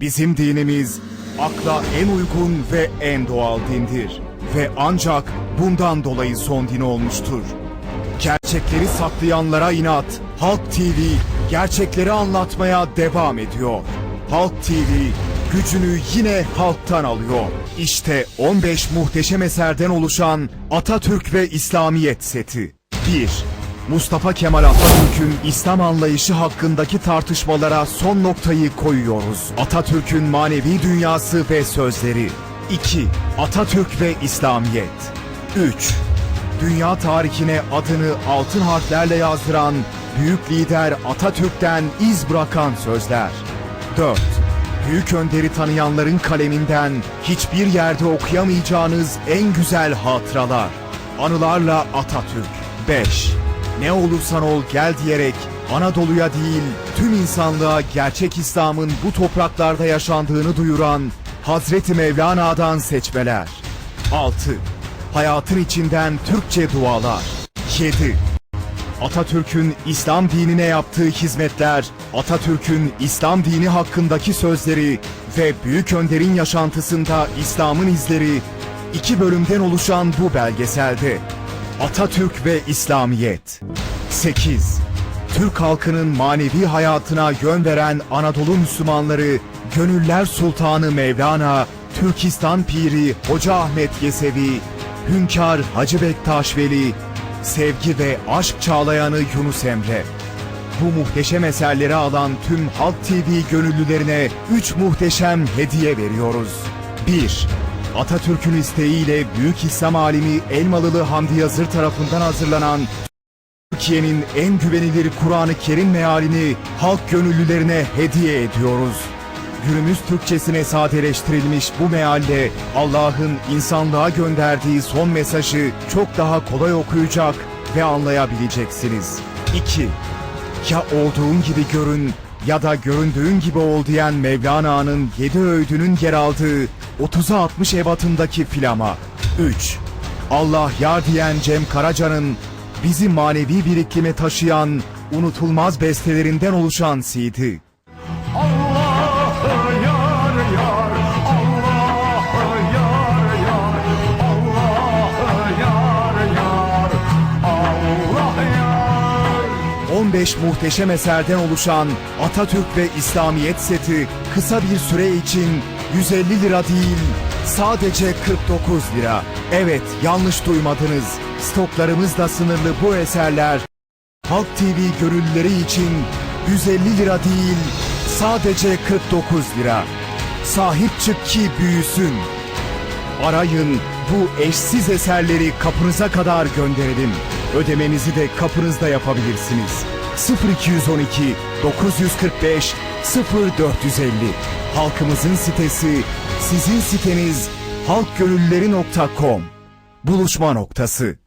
Bizim dinimiz akla en uygun ve en doğal dindir. Ve ancak bundan dolayı son din olmuştur. Gerçekleri saklayanlara inat, Halk TV gerçekleri anlatmaya devam ediyor. Halk TV gücünü yine halktan alıyor. İşte 15 muhteşem eserden oluşan Atatürk ve İslamiyet seti. 1. Mustafa Kemal Atatürk'ün İslam anlayışı hakkındaki tartışmalara son noktayı koyuyoruz. Atatürk'ün manevi dünyası ve sözleri. 2. Atatürk ve İslamiyet. 3. Dünya tarihine adını altın harflerle yazdıran büyük lider Atatürk'ten iz bırakan sözler. 4. Büyük önderi tanıyanların kaleminden hiçbir yerde okuyamayacağınız en güzel hatıralar. Anılarla Atatürk. 5. Ne olursan ol gel diyerek Anadolu'ya değil tüm insanlığa gerçek İslam'ın bu topraklarda yaşandığını duyuran Hazreti Mevlana'dan seçmeler. 6. Hayatın içinden Türkçe dualar. 7. Atatürk'ün İslam dinine yaptığı hizmetler, Atatürk'ün İslam dini hakkındaki sözleri ve Büyük Önder'in yaşantısında İslam'ın izleri iki bölümden oluşan bu belgeselde Atatürk ve İslamiyet 8. Türk halkının manevi hayatına yön veren Anadolu Müslümanları Gönüller Sultanı Mevlana, Türkistan Piri Hoca Ahmet Yesevi, Hünkar Hacı Bektaş Veli, sevgi ve aşk çağlayanı Yunus Emre. Bu muhteşem eserleri alan tüm Halk TV gönüllülerine 3 muhteşem hediye veriyoruz. 1. Atatürk'ün isteğiyle Büyük İslam alimi Elmalılı Hamdi Yazır tarafından hazırlanan Türkiye'nin en güvenilir Kur'an-ı Kerim mealini halk gönüllülerine hediye ediyoruz. Günümüz Türkçesine sadeleştirilmiş bu mealle Allah'ın insanlığa gönderdiği son mesajı çok daha kolay okuyacak ve anlayabileceksiniz. 2. Ya olduğun gibi görün ya da göründüğün gibi ol diyen Mevlana'nın yedi öğüdünün yer aldığı 30'a 60 ebatındaki filama. 3. Allah yar diyen Cem Karaca'nın bizi manevi bir iklime taşıyan unutulmaz bestelerinden oluşan CD. 15 muhteşem eserden oluşan Atatürk ve İslamiyet seti kısa bir süre için 150 lira değil sadece 49 lira. Evet yanlış duymadınız. Stoklarımız da sınırlı bu eserler Halk TV gönüllüleri için 150 lira değil sadece 49 lira. Sahip çık ki büyüsün. Arayın bu eşsiz eserleri kapınıza kadar gönderelim. Ödemenizi de kapınızda yapabilirsiniz. 0212 945 0450 Halkımızın sitesi, sizin siteniz halkgönüllüleri.com Buluşma noktası